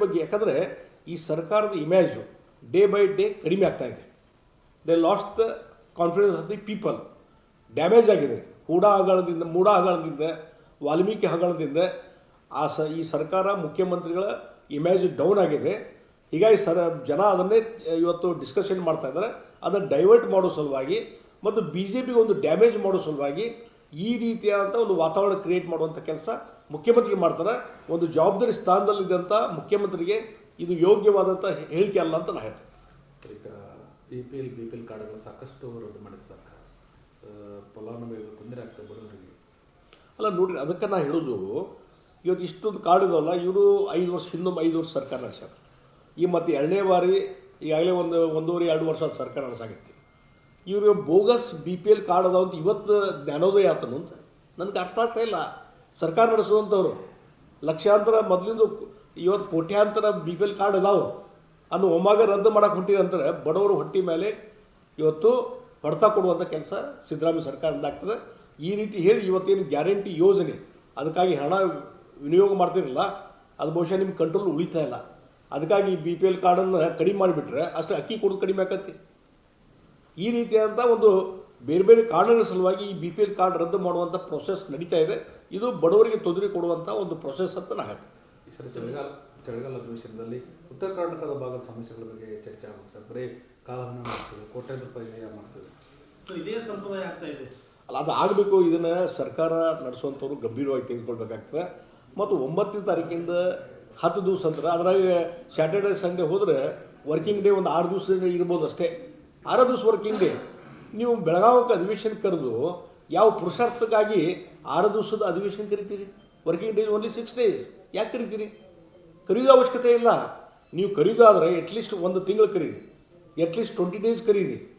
ಬಗ್ಗೆ, ಯಾಕಂದರೆ ಈ ಸರ್ಕಾರದ ಇಮೇಜು ಡೇ ಬೈ ಡೇ ಕಡಿಮೆ ಆಗ್ತಾ ಇದೆ. They lost the confidence of the people damage ಆಗಿದೆ. ಹೂಡಾ ಹಗರಣದಿಂದ ಮೂಡ ಹಗರಣದಿಂದ ವಾಲ್ಮೀಕಿ ಹಗರಣದಿಂದ ಆ ಸ, ಈ ಸರ್ಕಾರ ಮುಖ್ಯಮಂತ್ರಿಗಳ ಇಮೇಜ್ ಡೌನ್ ಆಗಿದೆ. ಹೀಗಾಗಿ ಸರ್, ಜನ ಅದನ್ನೇ ಇವತ್ತು ಡಿಸ್ಕಷನ್ ಮಾಡ್ತಾ ಇದ್ದಾರೆ. ಅದನ್ನು ಡೈವರ್ಟ್ ಮಾಡೋ ಸಲುವಾಗಿ ಮತ್ತು ಬಿ ಜೆ ಪಿಗೆ ಒಂದು ಡ್ಯಾಮೇಜ್ ಮಾಡೋ ಸಲುವಾಗಿ ಈ ರೀತಿಯಾದಂಥ ಒಂದು ವಾತಾವರಣ ಕ್ರಿಯೇಟ್ ಮಾಡುವಂಥ ಕೆಲಸ ಮುಖ್ಯಮಂತ್ರಿ ಮಾಡ್ತಾರೆ. ಒಂದು ಜವಾಬ್ದಾರಿ ಸ್ಥಾನದಲ್ಲಿದ್ದಂಥ ಮುಖ್ಯಮಂತ್ರಿಗೆ ಇದು ಯೋಗ್ಯವಾದಂಥ ಹೇಳಿಕೆ ಅಲ್ಲ ಅಂತ ನಾನು ಹೇಳ್ತೀನಿ. ಈಗ B P L B P L ಕಾರ್ಡ್ಗಳು ಸಾಕಷ್ಟು ರದ್ದು ಮಾಡಿದೆ ಸರ್ಕಾರ. ಫಲಾನುಭವಿಗಳು ತೊಂದರೆ ಆಗ್ತದೆ ಬಡವರಿಗೆ. ಅಲ್ಲ ನೋಡಿರಿ ಅದಕ್ಕೆ ನಾ ಹೇಳೋದು ಇವತ್ತು ಇಷ್ಟೊಂದು ಕಾರ್ಡ್ ಇದಾವಲ್ಲ ಇವರು ಐದು ವರ್ಷ ಇನ್ನೊಮ್ಮೆ ಐದು ವರ್ಷ ಸರ್ಕಾರ ನಡೆಸ್ಯಾರ. ಈ ಮತ್ತು ಎರಡನೇ ಬಾರಿ ಈಗಾಗಲೇ ಒಂದು ಒಂದೂವರೆ ಎರಡು ವರ್ಷ ಸರ್ಕಾರ ನಡೆಸಾಗೈತಿ ಇವರು bogus B P L card ಅದಾವ ಅಂತ ಇವತ್ತು ಜ್ಞಾನೋದಯ ಆತನು ಅಂತ. ನನಗೆ ಅರ್ಥ ಆಗ್ತಾ ಇಲ್ಲ. ಸರ್ಕಾರ ನಡೆಸುವಂಥವ್ರು ಲಕ್ಷಾಂತರ ಮೊದಲಿಂದ ಇವತ್ತು ಕೋಟ್ಯಾಂತರ ಬಿ ಪಿ ಎಲ್ ಕಾರ್ಡ್ ಅದಾವು. ಅನ್ನು ಒಮ್ಮಾಗ ರದ್ದು ಮಾಡಕ್ಕೆ ಹೊಂಟಿರಂತಾರೆ ಬಡವರು ಹೊಟ್ಟಿ ಮೇಲೆ ಇವತ್ತು ಹೊಡೆತ ಕೊಡುವಂಥ ಕೆಲಸ ಸಿದ್ದರಾಮಯ್ಯ ಸರ್ಕಾರದಿಂದ ಆಗ್ತದೆ. ಈ ರೀತಿ ಹೇಳಿ ಇವತ್ತೇನು ಗ್ಯಾರಂಟಿ ಯೋಜನೆ. ಅದಕ್ಕಾಗಿ ಹಣ ವಿನಿಯೋಗ ಮಾಡ್ತಿರಲ್ಲ, ಅದು ಬಹುಶಃ ನಿಮ್ಮ ಕಂಟ್ರೋಲ್ ಉಳಿತಾ ಇಲ್ಲ. ಅದಕ್ಕಾಗಿ ಬಿ ಪಿ ಎಲ್ ಕಾರ್ಡನ್ನು ಕಡಿಮೆ ಮಾಡಿಬಿಟ್ರೆ ಅಷ್ಟು ಅಕ್ಕಿ ಕೊಡೋದು ಕಡಿಮೆ ಆಕತಿ ಈ ರೀತಿಯಾದಂಥ ಒಂದು ಬೇರೆ ಬೇರೆ ಕಾರಣಗಳ ಸಲುವಾಗಿ ಈ ಬಿ ಪಿ ಎಲ್ ಕಾರ್ಡ್ ರದ್ದು ಮಾಡುವಂಥ ಪ್ರೊಸೆಸ್ ನಡೀತಾ ಇದೆ. ಇದು ಬಡವರಿಗೆ ತೊಂದರೆ ಕೊಡುವಂಥ ಒಂದು ಪ್ರೊಸೆಸ್ ಅಂತ ನಾನು ಹೇಳ್ತೀನಿ. ಈ ಸರಿ ಚಳಿಗಾಲ ಚಳಿಗಾಲ ಅಧಿವೇಶನದಲ್ಲಿ ಉತ್ತರ ಕರ್ನಾಟಕದ ಭಾಗದ ಸಮಸ್ಯೆಗಳ ಬಗ್ಗೆ ಚರ್ಚೆ ಆಗುತ್ತೆ ಸರ್. ಬರೀ ಕಾಲವನ್ನು ಮಾಡ್ತದೆ ಕೋಟ್ಯಾಂತರ ರೂಪಾಯಿ ವ್ಯಯ ಮಾಡ್ತದೆ ಸರ್ ಇದೇ ಸಂಪ್ರದಾಯ ಆಗ್ತಾ ಇದೆ. ಅಲ್ಲ ಅದು ಆಗಬೇಕು. ಇದನ್ನು ಸರ್ಕಾರ ನಡೆಸುವಂಥವ್ರು ಗಂಭೀರವಾಗಿ ತೆಗೆದುಕೊಳ್ಬೇಕಾಗ್ತದೆ. ಮತ್ತು ಒಂಬತ್ತನೇ ತಾರೀಕಿಂದ ಹತ್ತು ದಿವಸ ಅಂದ್ರೆ ಅದರಾಗ ಸ್ಯಾಟರ್ಡೇ ಸಂಡೇ ಹೋದರೆ ವರ್ಕಿಂಗ್ ಡೇ ಒಂದು ಆರು ದಿವಸದಿಂದ ಇರ್ಬೋದು ಅಷ್ಟೇ. ಆರು ದಿವಸ ವರ್ಕಿಂಗ್ ಡೇ ನೀವು ಬೆಳಗಾವಕ್ಕೆ ಅಧಿವೇಶನ ಕರೆದು ಯಾವ ಪುರುಷಾರ್ಥಕ್ಕಾಗಿ ಆರು ದಿವಸದ ಅಧಿವೇಶನ ಕರಿತೀರಿ? Working days only six days ಯಾಕೆ ಕರಿತೀರಿ? ಕರೆಯೋದು ಅವಶ್ಯಕತೆ ಇಲ್ಲ. ನೀವು ಕರೆಯೋದಾದರೆ ಅಟ್ಲೀಸ್ಟ್ ಒಂದು ತಿಂಗಳು ಕರೀರಿ. ಅಟ್ಲೀಸ್ಟ್ ಟ್ವೆಂಟಿ ಡೇಸ್ ಕರೀರಿ.